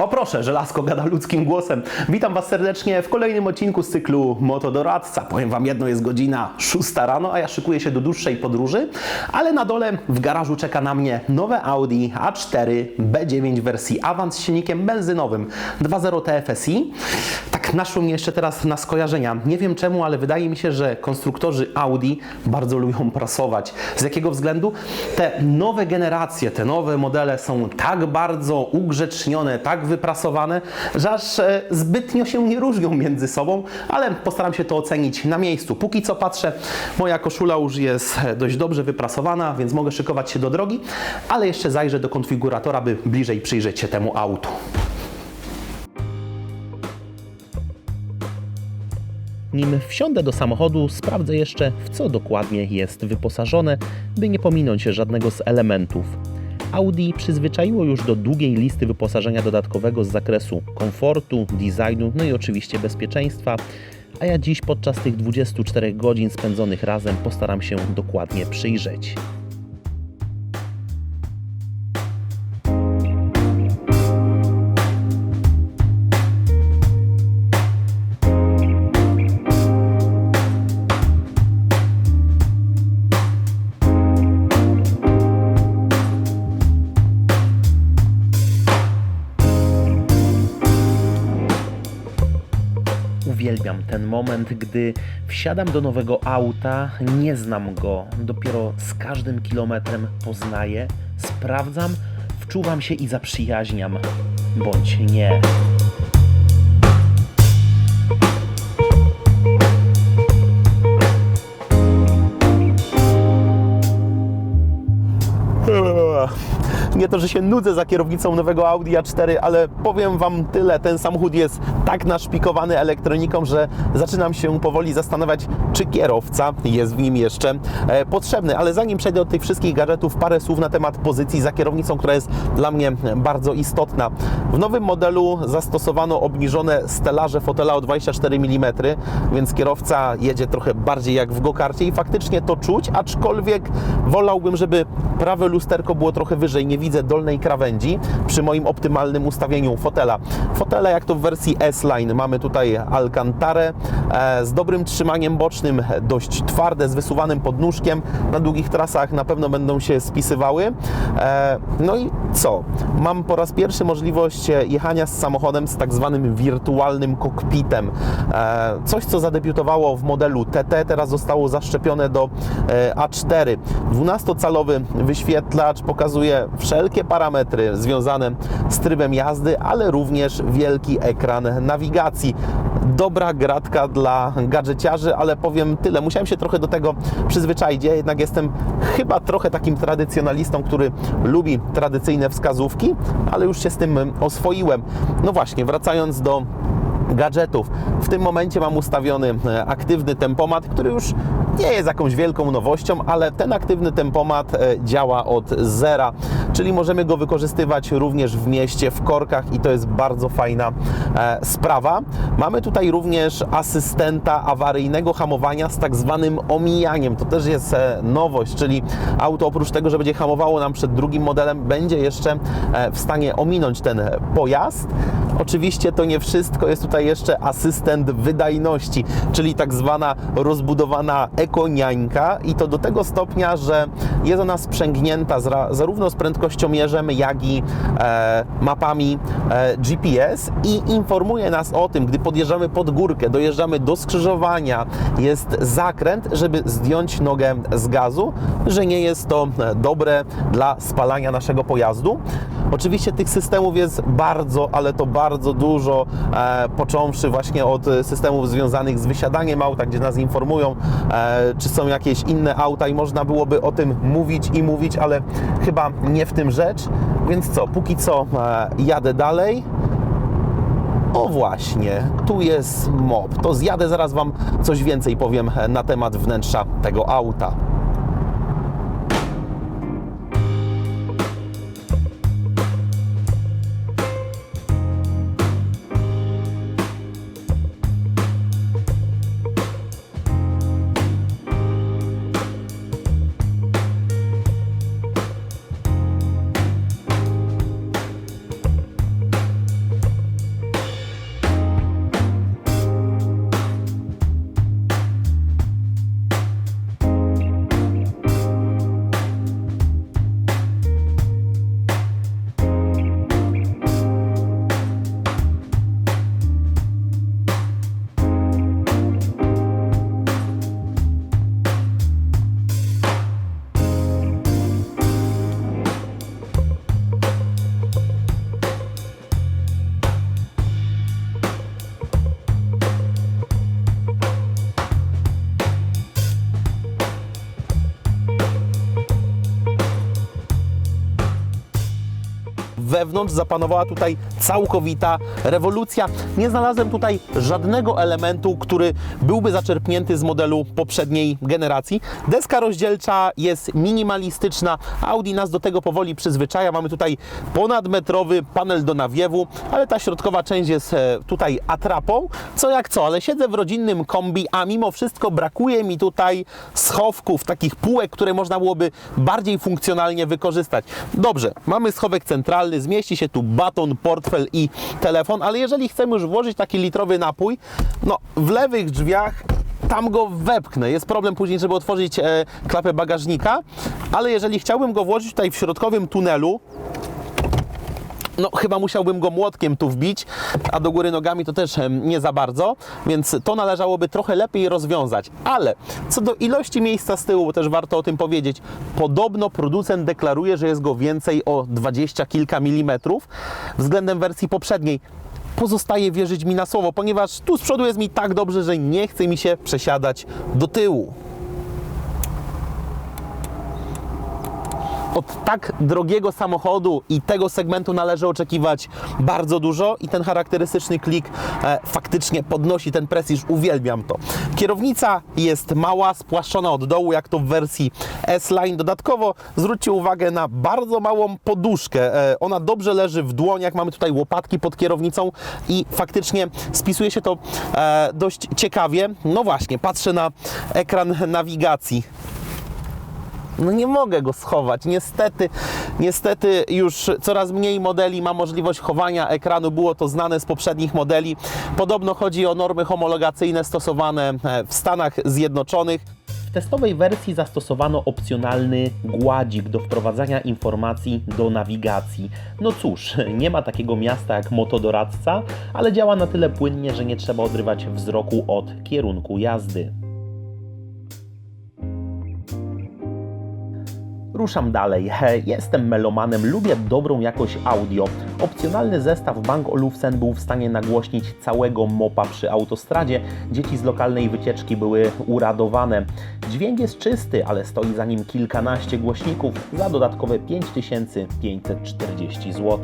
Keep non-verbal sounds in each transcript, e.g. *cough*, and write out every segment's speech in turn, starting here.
Cześć! O proszę, żelazko gada ludzkim głosem. Witam Was serdecznie w kolejnym odcinku z cyklu Motodoradca. Powiem Wam jedno, jest godzina 6 rano, a ja szykuję się do dłuższej podróży, ale na dole w garażu czeka na mnie nowe Audi A4 B9 wersji Avant z silnikiem benzynowym 2.0 TFSI. Naszło mnie jeszcze teraz na skojarzenia. Nie wiem czemu, ale wydaje mi się, że konstruktorzy Audi bardzo lubią *laughs* prasować. Z jakiego względu? Te nowe generacje, te nowe modele są tak bardzo ugrzecznione, tak wyprasowane, że aż e, zbytnio się nie różnią między sobą, ale postaram się to ocenić na miejscu. Póki co patrzę, moja koszula już jest e, dość dobrze wyprasowana, więc mogę szykować się do drogi, ale jeszcze zajrzę do konfiguratora, by bliżej przyjrzeć się temu autu. Nim wsiądę do samochodu, sprawdzę jeszcze, w co dokładnie jest wyposażone, by nie pominąć żadnego z elementów. Audi przyzwyczaiło już do długiej listy wyposażenia dodatkowego z zakresu komfortu, designu, no i oczywiście bezpieczeństwa, a ja dziś podczas tych 24 godzin spędzonych razem postaram się dokładnie przyjrzeć. Ten moment, gdy wsiadam do nowego auta, nie znam go, dopiero z każdym kilometrem poznaję, sprawdzam, wczuwam się i zaprzyjaźniam, bądź nie. Nie to, że się nudzę za kierownicą nowego Audi A4, ale powiem Wam tyle. Ten samochód jest tak naszpikowany elektroniką, że zaczynam się powoli zastanawiać, czy kierowca jest w nim jeszcze e, potrzebny. Ale zanim przejdę od tych wszystkich gadżetów, parę słów na temat pozycji za kierownicą, która jest dla mnie bardzo istotna. W nowym modelu zastosowano obniżone stelaże fotela o 24 mm, więc kierowca jedzie trochę bardziej jak w gokarcie i faktycznie to czuć, aczkolwiek wolałbym, żeby prawe lusterko było trochę wyżej. Nie widzę dolnej krawędzi przy moim optymalnym ustawieniu fotela. Fotele jak to w wersji S-Line mamy tutaj Alcantarę e, z dobrym trzymaniem bocznym, dość twarde, z wysuwanym podnóżkiem. Na długich trasach na pewno będą się spisywały. E, no i co? Mam po raz pierwszy możliwość jechania z samochodem z tak zwanym wirtualnym kokpitem. E, coś, co zadebiutowało w modelu TT, teraz zostało zaszczepione do e, A4. 12-calowy wyświetlacz pokazuje wszelkie parametry związane z trybem jazdy, ale również wielki ekran nawigacji. Dobra gratka dla gadżeciarzy, ale powiem tyle. Musiałem się trochę do tego przyzwyczaić. Ja jednak jestem chyba trochę takim tradycjonalistą, który lubi tradycyjne wskazówki, ale już się z tym oswoiłem. No właśnie, wracając do gadżetów. W tym momencie mam ustawiony e, aktywny tempomat, który już nie jest jakąś wielką nowością, ale ten aktywny tempomat e, działa od zera, czyli możemy go wykorzystywać również w mieście, w korkach i to jest bardzo fajna e, sprawa. Mamy tutaj również asystenta awaryjnego hamowania z tak zwanym omijaniem. To też jest nowość, czyli auto oprócz tego, że będzie hamowało nam przed drugim modelem, będzie jeszcze w stanie ominąć ten pojazd. Oczywiście to nie wszystko, jest tutaj jeszcze asystent wydajności, czyli tak zwana rozbudowana ekoniańka i to do tego stopnia, że jest ona sprzęgnięta zarówno z prędkościomierzem, jak i e, mapami e, GPS i informuje nas o tym, gdy podjeżdżamy pod górkę, dojeżdżamy do skrzyżowania, jest zakręt, żeby zdjąć nogę z gazu, że nie jest to dobre dla spalania naszego pojazdu. Oczywiście tych systemów jest bardzo, ale to bardzo dużo, e, począwszy właśnie od systemów związanych z wysiadaniem auta, gdzie nas informują, e, czy są jakieś inne auta i można byłoby o tym mówić i mówić, ale chyba nie w tym rzecz. Więc co, póki co e, jadę dalej. O właśnie, tu jest MOB. To zjadę, zaraz Wam coś więcej powiem na temat wnętrza tego auta. Wewnątrz zapanowała tutaj całkowita rewolucja. Nie znalazłem tutaj żadnego elementu, który byłby zaczerpnięty z modelu poprzedniej generacji. Deska rozdzielcza jest minimalistyczna. Audi nas do tego powoli przyzwyczaja. Mamy tutaj ponadmetrowy panel do nawiewu, ale ta środkowa część jest e, tutaj atrapą. Co jak co, ale siedzę w rodzinnym kombi, a mimo wszystko brakuje mi tutaj schowków, takich półek, które można byłoby bardziej funkcjonalnie wykorzystać. Dobrze, mamy schowek centralny, zmieści się tu baton, portfel i telefon, ale jeżeli chcemy już włożyć taki litrowy napój, no w lewych drzwiach tam go wepchnę. Jest problem później, żeby otworzyć e, klapę bagażnika, ale jeżeli chciałbym go włożyć tutaj w środkowym tunelu, no chyba musiałbym go młotkiem tu wbić, a do góry nogami to też nie za bardzo, więc to należałoby trochę lepiej rozwiązać. Ale co do ilości miejsca z tyłu, bo też warto o tym powiedzieć, podobno producent deklaruje, że jest go więcej o 20 kilka milimetrów względem wersji poprzedniej. Pozostaje wierzyć mi na słowo, ponieważ tu z przodu jest mi tak dobrze, że nie chce mi się przesiadać do tyłu. Od tak drogiego samochodu i tego segmentu należy oczekiwać bardzo dużo i ten charakterystyczny klik e, faktycznie podnosi ten prestiż, uwielbiam to. Kierownica jest mała, spłaszczona od dołu, jak to w wersji S-Line. Dodatkowo zwróćcie uwagę na bardzo małą poduszkę. E, ona dobrze leży w dłoniach, mamy tutaj łopatki pod kierownicą i faktycznie spisuje się to e, dość ciekawie. No właśnie, patrzę na ekran nawigacji. No nie mogę go schować. Niestety, niestety już coraz mniej modeli ma możliwość chowania ekranu. Było to znane z poprzednich modeli. Podobno chodzi o normy homologacyjne stosowane e, w Stanach Zjednoczonych. W testowej wersji zastosowano opcjonalny gładzik do wprowadzania informacji do nawigacji. No cóż, nie ma takiego miasta jak motodoradca, ale działa na tyle płynnie, że nie trzeba odrywać wzroku od kierunku jazdy. Ruszam dalej. Jestem melomanem, lubię dobrą jakość audio. Opcjonalny zestaw Bang Olufsen był w stanie nagłośnić całego mopa przy autostradzie. Dzieci z lokalnej wycieczki były uradowane. Dźwięk jest czysty, ale stoi za nim kilkanaście głośników za dodatkowe 5540 zł.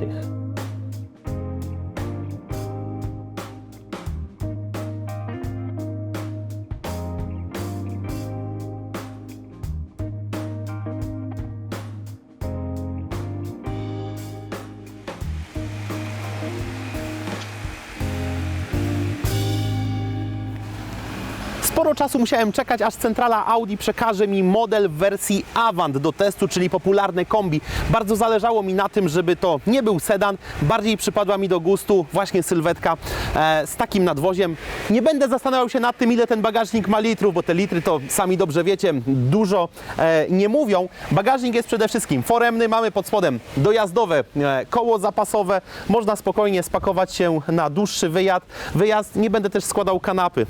Czasu musiałem czekać, aż centrala Audi przekaże mi model w wersji Avant do testu, czyli popularne kombi. Bardzo zależało mi na tym, żeby to nie był sedan, bardziej przypadła mi do gustu właśnie sylwetka e, z takim nadwoziem. Nie będę zastanawiał się nad tym, ile ten bagażnik ma litrów, bo te litry to sami dobrze wiecie, dużo e, nie mówią. Bagażnik jest przede wszystkim foremny, mamy pod spodem dojazdowe e, koło zapasowe, można spokojnie spakować się na dłuższy wyjazd. wyjazd. Nie będę też składał kanapy.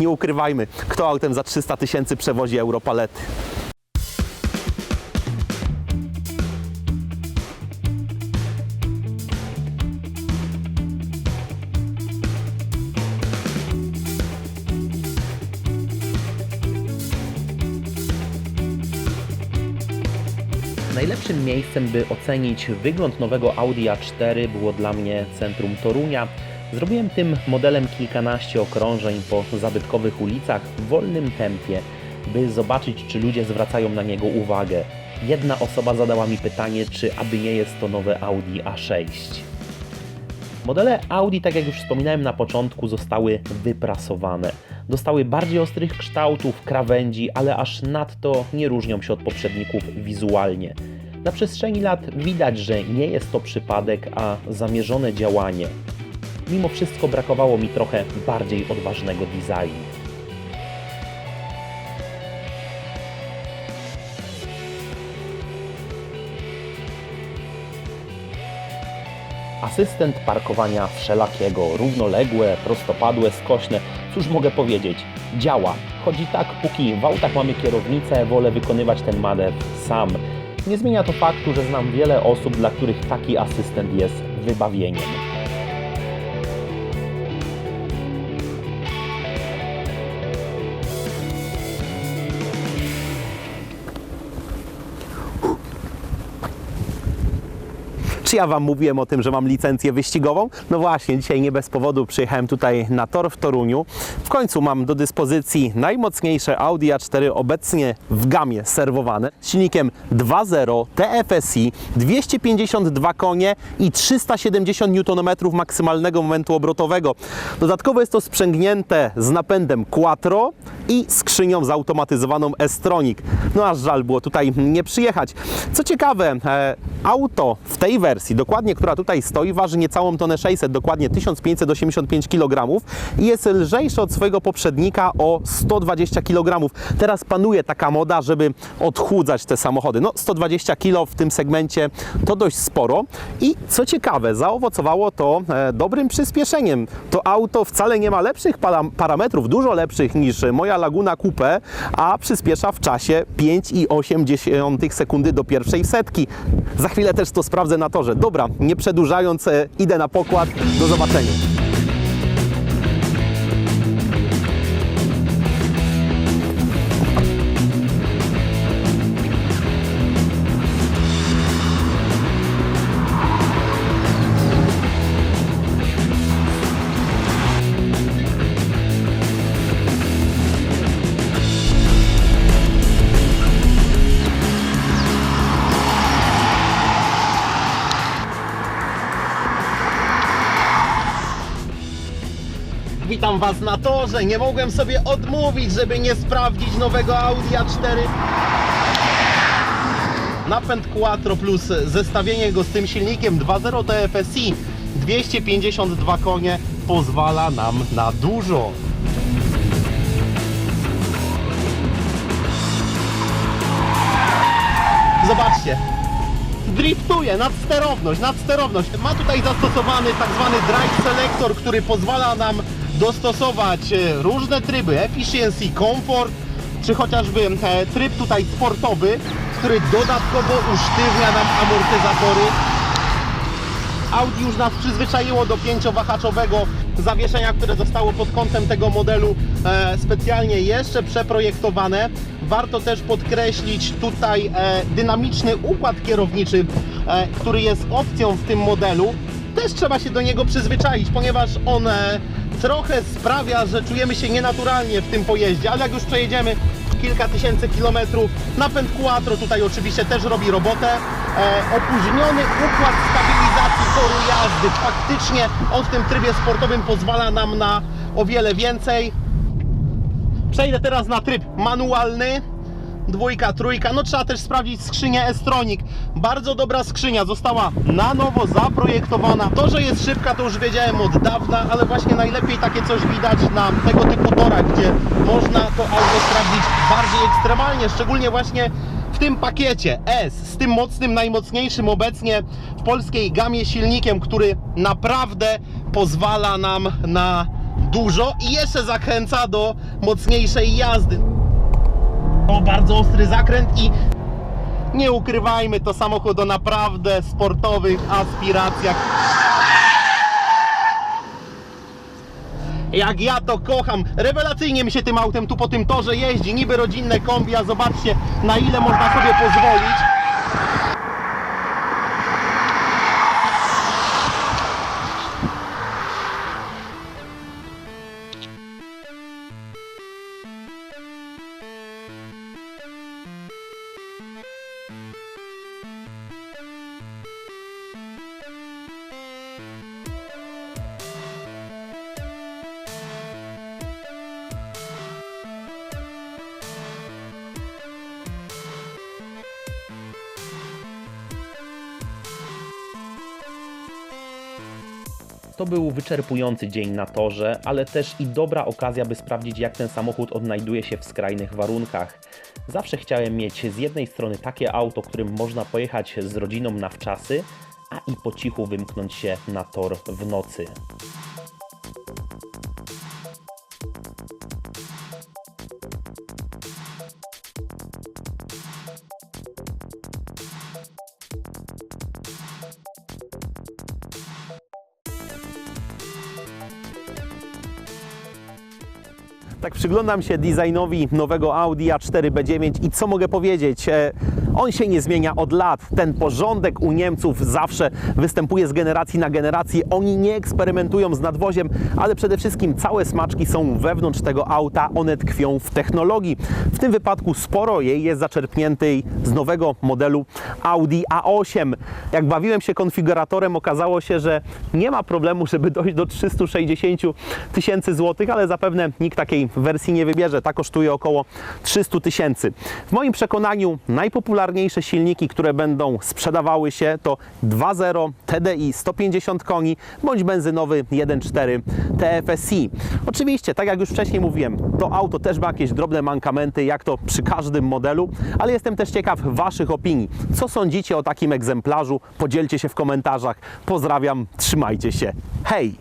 Nie ukrywajmy, kto autem za 300 tysięcy przewozi Europalety. Najlepszym miejscem, by ocenić wygląd nowego Audi A4 było dla mnie centrum Torunia. Zrobiłem tym modelem kilkanaście okrążeń po zabytkowych ulicach w wolnym tempie, by zobaczyć, czy ludzie zwracają na niego uwagę. Jedna osoba zadała mi pytanie, czy aby nie jest to nowe Audi A6. Modele Audi, tak jak już wspominałem na początku, zostały wyprasowane. Dostały bardziej ostrych kształtów, krawędzi, ale aż nadto nie różnią się od poprzedników wizualnie. Na przestrzeni lat widać, że nie jest to przypadek, a zamierzone działanie. Mimo wszystko brakowało mi trochę bardziej odważnego designu. Asystent parkowania wszelakiego, równoległe, prostopadłe, skośne. Cóż mogę powiedzieć? Działa. Chodzi tak, póki w autach mamy kierownicę, wolę wykonywać ten manewr sam. Nie zmienia to faktu, że znam wiele osób, dla których taki asystent jest wybawieniem. Czy ja Wam mówiłem o tym, że mam licencję wyścigową? No właśnie, dzisiaj nie bez powodu przyjechałem tutaj na tor w Toruniu. W końcu mam do dyspozycji najmocniejsze Audi A4 obecnie w gamie serwowane z silnikiem 2.0 TFSI, 252 konie i 370 Nm maksymalnego momentu obrotowego. Dodatkowo jest to sprzęgnięte z napędem Quattro i skrzynią zautomatyzowaną S-Tronic. No aż żal było tutaj nie przyjechać. Co ciekawe, e, auto w tej wersji, dokładnie która tutaj stoi, waży niecałą tonę 600, dokładnie 1585 kg i jest lżejsze od swojego poprzednika o 120 kg. Teraz panuje taka moda, żeby odchudzać te samochody. No 120 kg w tym segmencie to dość sporo i co ciekawe, zaowocowało to e, dobrym przyspieszeniem. To auto wcale nie ma lepszych para- parametrów, dużo lepszych niż moja Laguna Coupe, a przyspiesza w czasie 5,8 sekundy do pierwszej setki. Za chwilę też to sprawdzę na torze. Dobra, nie przedłużając, e, idę na pokład. Do zobaczenia. Was na torze. Nie mogłem sobie odmówić, żeby nie sprawdzić nowego Audi A4. Napęd Quattro plus zestawienie go z tym silnikiem 2.0 TFSI 252 konie pozwala nam na dużo. Zobaczcie, driftuje, nadsterowność, nadsterowność. Ma tutaj zastosowany tak zwany drive selector, który pozwala nam dostosować e, różne tryby, efficiency, komfort, czy chociażby e, tryb tutaj sportowy, który dodatkowo usztywnia nam amortyzatory. Audi już nas przyzwyczaiło do pięciowahaczowego zawieszenia, które zostało pod kątem tego modelu e, specjalnie jeszcze przeprojektowane. Warto też podkreślić tutaj dynamiczny układ kierowniczy, który jest opcją w tym modelu. Też trzeba się do niego przyzwyczaić, ponieważ on trochę sprawia, że czujemy się nienaturalnie w tym pojeździe, ale jak już przejedziemy kilka tysięcy kilometrów, napęd Quattro tutaj oczywiście też robi robotę. E, opóźniony układ stabilizacji toru jazdy. Faktycznie on w tym trybie sportowym pozwala nam na o wiele więcej. Przejdę teraz na tryb manualny. Dwójka, trójka. No trzeba też sprawdzić skrzynię S-Tronic. Bardzo dobra skrzynia, została na nowo zaprojektowana. To, że jest szybka, to już wiedziałem od dawna, ale właśnie najlepiej takie coś widać na tego typu torach, gdzie można to auto sprawdzić bardziej ekstremalnie, szczególnie właśnie w tym pakiecie S, z tym mocnym, najmocniejszym obecnie w polskiej gamie silnikiem, który naprawdę pozwala nam na dużo i jeszcze zachęca do mocniejszej jazdy. O, bardzo ostry zakręt i nie ukrywajmy, to samochód o naprawdę sportowych aspiracjach. Jak ja to kocham. Rewelacyjnie mi się tym autem tu po tym torze jeździ. Niby rodzinne kombi, a zobaczcie na ile można sobie pozwolić. To był wyczerpujący dzień na torze, ale też i dobra okazja, by sprawdzić, jak ten samochód odnajduje się w skrajnych warunkach. Zawsze chciałem mieć z jednej strony takie auto, którym można pojechać z rodziną na wczasy, a i po cichu wymknąć się na tor w nocy. Tak przyglądam się designowi nowego Audi A4 B9 i co mogę powiedzieć? On się nie zmienia od lat. Ten porządek u Niemców zawsze występuje z generacji na generację. Oni nie eksperymentują z nadwoziem, ale przede wszystkim całe smaczki są wewnątrz tego auta. One tkwią w technologii. W tym wypadku sporo jej jest zaczerpniętej z nowego modelu Audi A8. Jak bawiłem się konfiguratorem, okazało się, że nie ma problemu, żeby dojść do 360 tysięcy złotych, ale zapewne nikt takiej wersji nie wybierze. Ta kosztuje około 300 tysięcy. W moim przekonaniu najpopularniejsze silniki, które będą sprzedawały się to 2.0 TDI 150 koni bądź benzynowy 1.4 TFSI. Oczywiście, tak jak już wcześniej mówiłem, to auto też ma jakieś drobne mankamenty, jak to przy każdym modelu, ale jestem też ciekaw Waszych opinii. Co sądzicie o takim egzemplarzu? Podzielcie się w komentarzach. Pozdrawiam, trzymajcie się. Hej!